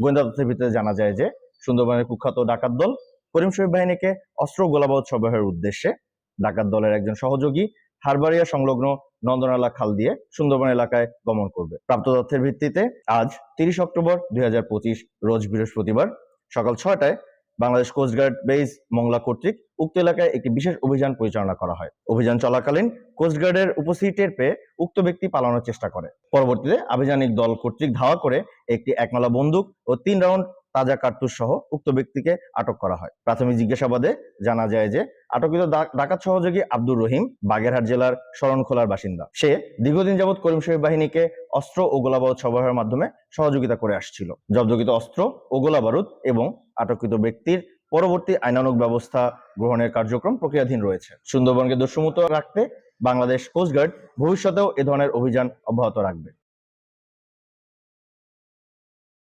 গোয়েন্দা তথ্যের ভিত্তিতে জানা যায় যে সুন্দরবনের কুখ্যাত ডাকাত দল করিম শহীদ বাহিনীকে অস্ত্র গোলাবাদ সরবরাহের উদ্দেশ্যে ডাকাত দলের একজন সহযোগী হারবাড়িয়া সংলগ্ন নন্দনালা খাল দিয়ে সুন্দরবন এলাকায় গমন করবে। প্রাপ্ত তথ্যের ভিত্তিতে আজ তিরিশ অক্টোবর দুই হাজার পঁচিশ রোজ বৃহস্পতিবার সকাল ছয়টায় বাংলাদেশ কোস্টগার্ড বেস মংলা কর্তৃক উক্ত এলাকায় একটি বিশেষ অভিযান পরিচালনা করা হয়। অভিযান চলাকালীন কোস্টগার্ডের উপস্থিতি টের পেয়ে উক্ত ব্যক্তি পালানোর চেষ্টা করে। পরবর্তীতে আভিযানিক দল কর্তৃক ধাওয়া করে একটি একমালা বন্দুক ও তিন রাউন্ড তাজা কার্তুজ সহ উক্ত ব্যক্তিকে আটক করা হয়। প্রাথমিক জিজ্ঞাসাবাদে জানা যায় যে, আটকিত ডাকাত সহযোগী আব্দুর রহিম বাগেরহাট জেলার শরণখোলার বাসিন্দা। সে দীর্ঘদিন যাবৎ করিম শরীফ বাহিনীকে অস্ত্র ও গোলাবারুদ সরবরাহের মাধ্যমে সহযোগিতা করে আসছিল। জব্দকৃত অস্ত্র ও গোলাবারুদ এবং আটককৃত ব্যক্তির পরবর্তী আইনানুগ ব্যবস্থা গ্রহণের কার্যক্রম প্রক্রিয়াধীন রয়েছে। সুন্দরবনকে দস্যুমুক্ত রাখতে বাংলাদেশ কোস্টগার্ড ভবিষ্যতেও এ ধরনের অভিযান অব্যাহত রাখবে।